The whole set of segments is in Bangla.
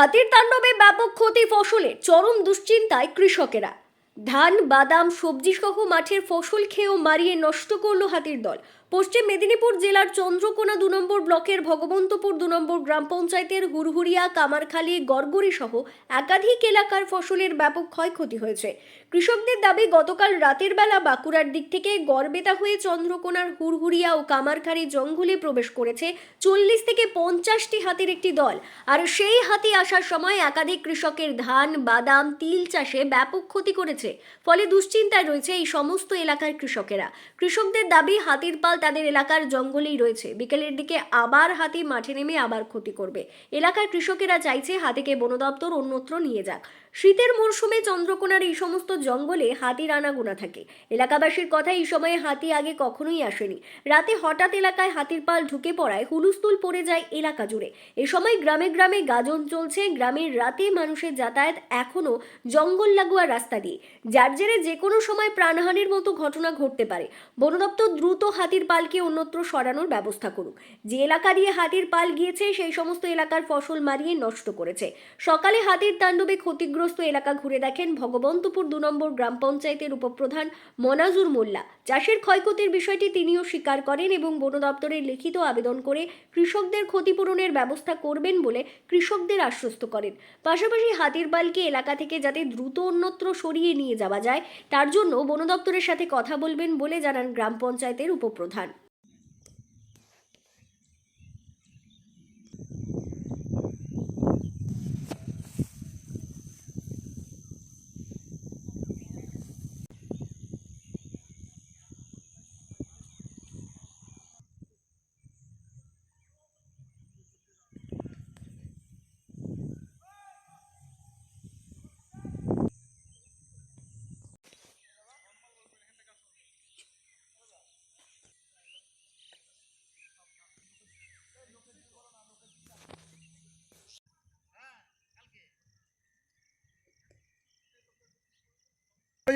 হাতির তাণ্ডবে ব্যাপক ক্ষতি ফসলের চরম দুশ্চিন্তায় কৃষকেরা। ধান, বাদাম সবজি সহ মাঠের ফসল খেয়েও মারিয়ে নষ্ট করল হাতির দল। পশ্চিম মেদিনীপুর জেলার চন্দ্রকোনা দু নম্বর ব্লকের ভগবন্তপুর দু নম্বর গ্রাম পঞ্চায়েতের হুড়হুড়িয়া, কামারখালী গড়গড়ি সহ একাধিক এলাকার ফসলের ব্যাপক ক্ষয়ক্ষতি হয়েছে। কৃষকদের দাবি, গতকাল রাতের বেলা বাঁকুড়ার দিক থেকে গড়বেতা হয়ে চন্দ্রকোনার হুড়হুড়িয়া ও কামারখালী জঙ্গলে প্রবেশ করেছে চল্লিশ থেকে পঞ্চাশটি হাতির একটি দল। আর সেই হাতি আসার সময় একাধিক কৃষকের ধান, বাদাম, তিল চাষে ব্যাপক ক্ষতি করেছে। ফলে দুশ্চিন্তায় রয়েছে এই সমস্ত এলাকার কৃষকেরা। কৃষকদের দাবি, হাতির পাল তাদের এলাকার জঙ্গলেই রয়েছে। বিকেলের দিকে আবার হাতি মাঠে নেমে আবার ক্ষতি করবে। এলাকার কৃষকেরা চাইছে হাতিকে বন দপ্তর অন্যত্র নিয়ে যাক। শীতের মরশুমে চন্দ্রকোনার এই সমস্ত জঙ্গলে হাতির আনাগোনা থাকে। এলাকাবাসীর কথা এই সময়ে হাতি আগে কখনোই আসেনি। রাতে হঠাৎ এলাকায় হাতির পাল ঢুকে পড়ায় হুলুস্থুল পড়ে যায় এলাকা জুড়ে। এ সময় গ্রামে গ্রামে গাজন চলছে, গ্রামের রাতে মানুষের যাতায়াত এখনও জঙ্গল লাগোয়া রাস্তা দিয়ে। যার জেরে যে কোনো সময় প্রাণহানির মতো ঘটনা ঘটতে পারে। বন দপ্তর দ্রুত হাতির পালকে অন্যত্র সরানোর ব্যবস্থা করুক। যে এলাকা দিয়ে হাতির পাল গিয়েছে, সেই সমস্ত এলাকার ফসল মারিয়ে নষ্ট করেছে। সকালে হাতির তাণ্ডবে ক্ষতিগ্রস্ত এলাকা ঘুরে দেখেন ভগবন্তপুর দু নম্বর গ্রাম পঞ্চায়েতের উপপ্রধান মনাজুর মোল্লা। চাষের ক্ষয়ক্ষতির বিষয়টি তিনিও স্বীকার করেন এবং বন দপ্তরের লিখিত আবেদন করে কৃষকদের ক্ষতিপূরণের ব্যবস্থা করবেন বলে কৃষকদের আশ্বস্ত করেন। পাশাপাশি হাতির পালকে এলাকা থেকে যাতে দ্রুত অন্যত্র সরিয়ে নিয়ে যাওয়া যায়, তার জন্য বন দপ্তরের সাথে কথা বলবেন বলে জানান গ্রাম পঞ্চায়েতের উপপ্রধান।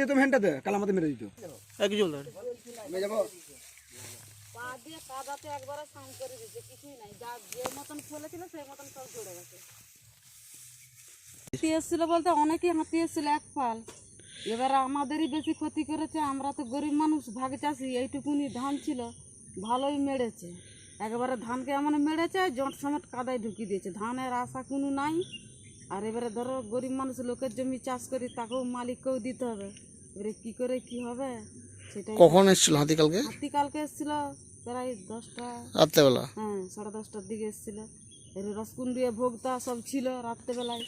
মেরে যেত ভ্যানটাতে কালামাতে মেরে দিত। একই জল ধরে। আমি যাব। পা দিয়ে কাদাতে একবারে স্নান করে দিয়েছে কিছুই নাই। যা যে মতন ফেলেছিল সেই মতন সব ঝরে গেছে। এসেছিল বলতে অনেকেই হাতি এসেছিল এক এবারে আমাদেরই বেশি ক্ষতি করেছে আমরা তো গরিব মানুষ ভাগ চাষি এইটুকুনি ধান ছিল ভালোই মেরেছে। একবারে ধানকে এমন মেরেছে জট সমেত কাদায় ঢুকিয়ে দিয়েছে। ধানের আশা কোনো নাই। আর এবারে ধরো গরিব মানুষ লোকের জমি চাষ করি তাকেও মালিককেও দিতে হবে। এবারে কি করে কি হবে? সেটাই কখন এসেছিল হাতি কালকে? হাতি কালকে এসেছিল প্রায় দশটা। রাত্রেবেলা? হ্যাঁ সাড়ে দশটার দিকে এসেছিল। রসকুন্ডিয়া ভোগতা সব ছিল রাত্রেবেলায়।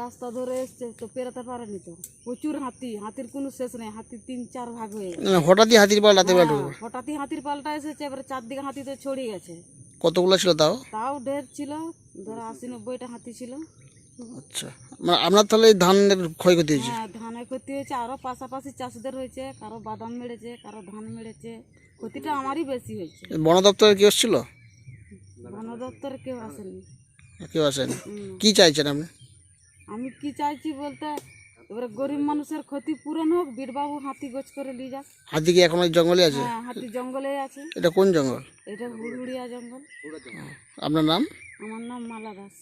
রাস্তা ধরে এসছে তো পেরোতে পারেনি তো। প্রচুর হাতি হাতির কোনো শেষ নেই। হাতি তিন চার ভাগ হয়ে গেছে। হঠাৎই হাতির পাল রাত্রেবেলা হ্যাঁ, হঠাৎই হাতির পাল্টা এসেছে এবারে চারদিকে হাতি তো ছড়িয়ে গেছে। কতগুলো ছিল তাও? তাও ঢের ছিল ধরো আশি নব্বইটা হাতি ছিল। আচ্ছা। মানে আপনার তাহলে এই ধানের ক্ষয়ক্ষতি হয়েছে? হ্যাঁ ধানের ক্ষতি হয়েছে আরও পাশাপাশি চাষিদের হয়েছে কারও বাদাম মেরেছে কারও ধান মেরেছে ক্ষতিটা আমারই বেশি হয়েছে। বন দপ্তরে কি এসেছিল? বন দপ্তরে কেউ আসেনি। কেউ আসেনি। কি চাইছেন আপনি? আমি কি চাইছি বলতে এবারে গরিব মানুষের ক্ষতি পূরণ হোক বীরবাবু হাতি গোছ করে নিয়ে যাক। হাতি কি এখন জঙ্গলে আছে? হ্যাঁ হাতি জঙ্গলে আছে। এটা কোন জঙ্গল? এটা হুড়হুড়িয়া জঙ্গল। আপনার নাম? আমার নাম মালা দাস।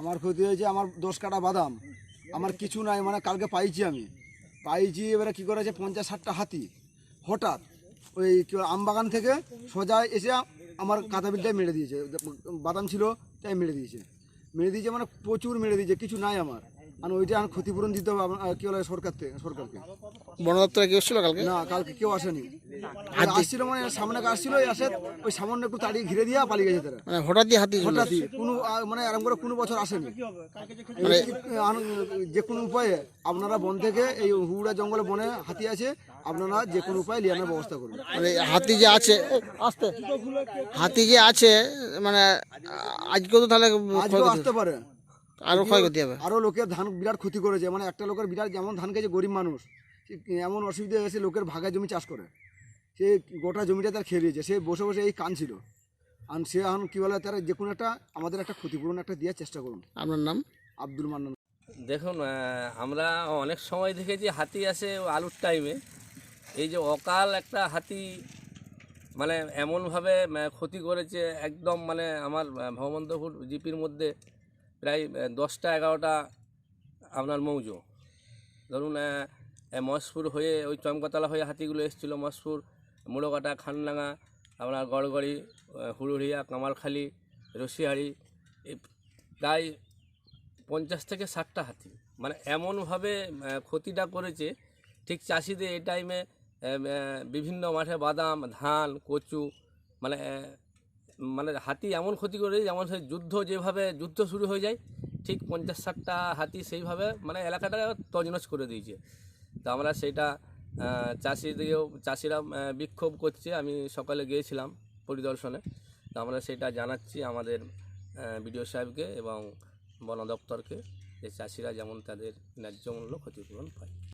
আমার ক্ষতি হয়েছে আমার দশ কাটা বাদাম। আমার কিছু নাই মানে কালকে পাইছি আমি। পাইছি এবারে কী করেছে পঞ্চাশ ষাটটা হাতি। হঠাৎ ওই কি বলে, আম বাগান থেকে সোজা এসে আমার কাঁথা বিলটাই মেরে দিয়েছে। বাদাম ছিল তাই মেরে দিয়েছে। মেরে দিয়েছে মানে প্রচুর মেরে দিয়েছে কিছু নাই আমার। আর ওইটা আমার ক্ষতিপূরণ দিতে হবে কি বলে সরকার থেকে সরকারকে। বন দপ্তরে কি এসেছিল কালকে? না কালকে কেউ আসেনি। আসছিল মানে সামনে আসছিল আসে ওই সামান্য একটু তাড়িয়ে ঘিরে দিয়ে পালিয়ে গেছে তারা। মানে হাতি কোনো মানে এরকম করে কোনো বছর আসেনি। যে কোনো উপায়ে আপনারা বন থেকে এই হুড়া জঙ্গলে বনে হাতি আছে আপনারা যে কোনো উপায়ে লিয়ানোর ব্যবস্থা করবেন মানে হাতি যে আছে আসতে। হাতি যে আছে মানে আজকেও তো তাহলে আসতে পারে। আরও ক্ষয়ক্ষতি হবে। আরও লোকের ধান বিরাট ক্ষতি করেছে। মানে একটা লোকের বিরাট যেমন ধান খেয়েছে গরিব মানুষ এমন অসুবিধা হয়েছে লোকের ভাগা জমি চাষ করে। সে গোটা জমিটা তার খেয়ে দিয়েছে। সে বসে বসে এই কান ছিল আর সে এখন কী বলে তারা যে কোনো একটা আমাদের একটা ক্ষতিপূরণ একটা দেওয়ার চেষ্টা করুন। আপনার নাম? আব্দুল মান্নান। দেখুন আমরা অনেক সময় দেখেছি হাতি আসে আলুর টাইমে এই যে অকাল একটা হাতি মানে এমনভাবে ক্ষতি করেছে একদম মানে আমার ভগবন্তপুর জিপির মধ্যে প্রায় দশটা এগারোটা আপনার মৌজো। ধরুন মহেশপুর হয়ে ওই চমকাতলা হয়ে হাতিগুলো এসেছিল মহেশপুর। মুড়োকাটা, খানডাঙ্গা, আপনার গড়গড়ি হুড়ুড়িয়া কামারখালি রসিহারি এই প্রায় পঞ্চাশ থেকে ষাটটা হাতি। মানে এমনভাবে ক্ষতিটা করেছে, ঠিক চাষিদের এই টাইমে বিভিন্ন মাঠে বাদাম, ধান, কচু মানে মানে হাতি এমন ক্ষতি করে যেমন সেই যুদ্ধ যেভাবে, যুদ্ধ শুরু হয়ে যায়, ঠিক পঞ্চাশ ষাটটা হাতি সেইভাবে মানে এলাকাটা তজনজ করে দিয়েছে। তো আমরা সেটা চাষিদেরও চাষিরা বিক্ষোভ করছে। আমি সকালে গিয়েছিলাম পরিদর্শনে। তো আমরা সেটা জানাচ্ছি আমাদের বিডিও সাহেবকে এবং বন দপ্তরকে যে চাষিরা যেমন তাদের ন্যায্য মূল্য ক্ষতিপূরণ পায়।